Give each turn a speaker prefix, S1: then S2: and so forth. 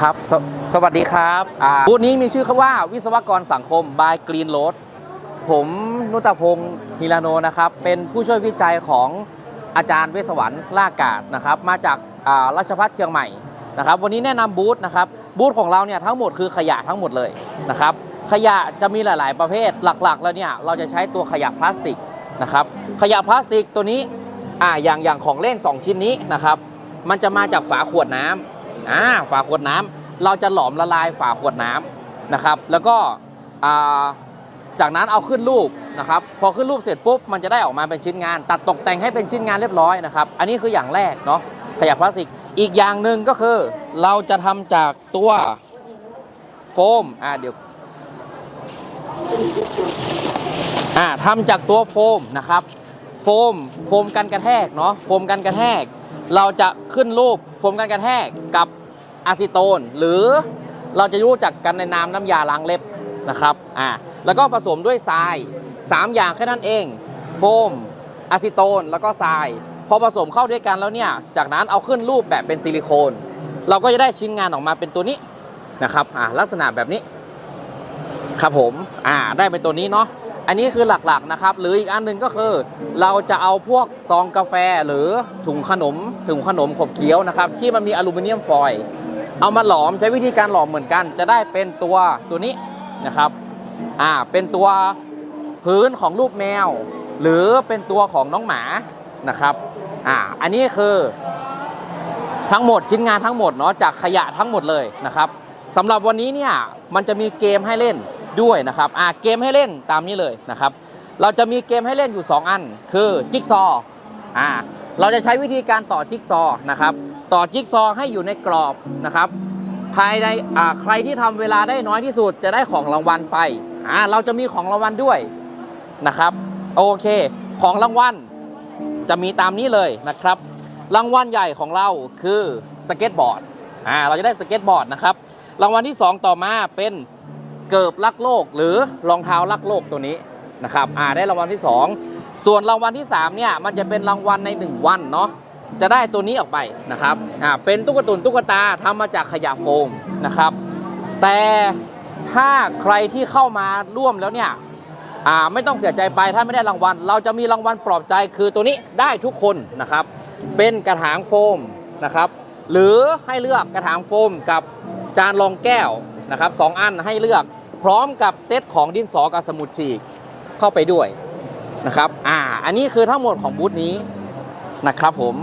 S1: ครับสสวัสดีครับบูธนี้มีชื่อคำว่าวิศวกรสังคม by Green Road ผมนุตพงศ์ฮิลาโนนะครับ เป็นผู้ช่วยวิจัยของอาจารย์เวสวรรค์ล่ากาศนะครับ มาจากราชภัฏเชียงใหม่นะครับ วันนี้แนะนำบูธนะครับ บูธของเราเนี่ยทั้งหมดคือขยะทั้งหมดเลยนะครับ ขยะจะมีหลาย ๆ ประเภท หลัก ๆ แล้วเนี่ยเราจะใช้ตัวขยะพลาสติกนะครับ ขยะพลาสติกตัวนี้อ่าอย่างอย่างของเล่น 2 ชิ้นนี้นะครับ มันจะมาจากฝาขวดน้ำ อ่าฝาขวดน้ำเราจะหลอมละลายฝาขวดน้ำนะครับ แล้วก็อ่าจากนั้นเอาขึ้นรูปนะครับพอขึ้นรูปเสร็จปุ๊บมันจะได้ออกมาเป็นชิ้นงาน ตัดตกแต่งให้เป็นชิ้นงานเรียบร้อยนะครับ อันนี้คืออย่างแรกเนาะขยะพลาสติกอีกอย่างหนึ่งก็คือ เราจะทำจากตัวโฟมอ่าเดี๋ยวอ่าทำจากตัวโฟมนะครับ โฟม โฟมกันกระแทกเนาะโฟมกันกระแทก เราจะขึ้นรูปโฟมกันกระแทกกับอะซิโตน หรือเราจะรู้จักกันในนามน้ำยาล้างเล็บนะครับอ่าแล้วก็ผสมด้วยทราย 3 อย่างแค่นั้นเอง โฟมอะซิโตน แล้วก็ทรายพอผสมเข้าด้วยกันแล้วเนี่ย จากนั้นเอาขึ้นรูปแบบเป็นซิลิโคน เราก็จะได้ชิ้นงานออกมาเป็นตัวนี้นะครับอ่าลักษณะแบบนี้ ครับผมอ่าได้เป็นตัวนี้เนาะ อันนี้คือหลักๆนะครับ หรืออีกอันหนึ่งก็คือ เราจะเอาพวกซองกาแฟหรือถุงขนมถุงขนมขบเคี้ยวนะครับ ที่มันมีอลูมิเนียมฟอยล์เอามาหลอมใช้วิธีการหลอมเหมือนกัน จะได้เป็นตัวตัวนี้นะครับอ่าเป็นตัวพื้นของรูปแมว หรือเป็นตัวของน้องหมานะครับอ่าอันนี้คือทั้งหมดชิ้นงานทั้งหมดเนาะจากขยะทั้งหมดเลยนะครับสำหรับวันนี้เนี่ยมันจะมีเกมให้เล่น ด้วยนะครับอ่าเกมให้เล่นตามนี้เลยนะครับ เราจะมีเกมให้เล่นอยู่ 2 อัน คือจิ๊กซอว์อ่าเราจะใช้วิธีการต่อจิ๊กซอว์นะครับ ต่อจิ๊กซอว์ให้อยู่ในกรอบนะครับ ภายในอ่าใครที่ทำเวลาได้น้อยที่สุดจะได้ของรางวัลไปอ่าเราจะมีของรางวัลด้วยนะครับโอเค ของรางวัลจะมีตามนี้เลยนะครับ รางวัลใหญ่ของเราคือสเก็ตบอร์ดอ่าเราจะได้สเก็ตบอร์ดนะครับ รางวัลที่ 2 ต่อมาเป็น เกิบรักโลกหรือรองเท้ารักโลกตัวนี้นะครับอ่าได้รางวัลที่ 2 ส่วนรางวัลที่3เนี่ยมันจะเป็นรางวัลใน 1 วันเนาะจะได้ตัวนี้ออกไปนะครับอ่าเป็นตุ๊กตุนตุ๊กตาทำมาจากขยะโฟมนะครับ แต่ถ้าใครที่เข้ามาร่วมแล้วเนี่ยอ่าไม่ต้องเสียใจไปถ้าไม่ได้รางวัล เราจะมีรางวัลปลอบใจคือตัวนี้ได้ทุกคนนะครับ เป็นกระถางโฟมนะครับ หรือให้เลือกกระถางโฟมกับจานรองแก้วนะครับสองอันให้เลือก พร้อมกับเซตของดินสอกับสมุดฉีกเข้าไปด้วยนะครับ อ่า อันนี้คือทั้งหมดของบูธนี้นะครับผม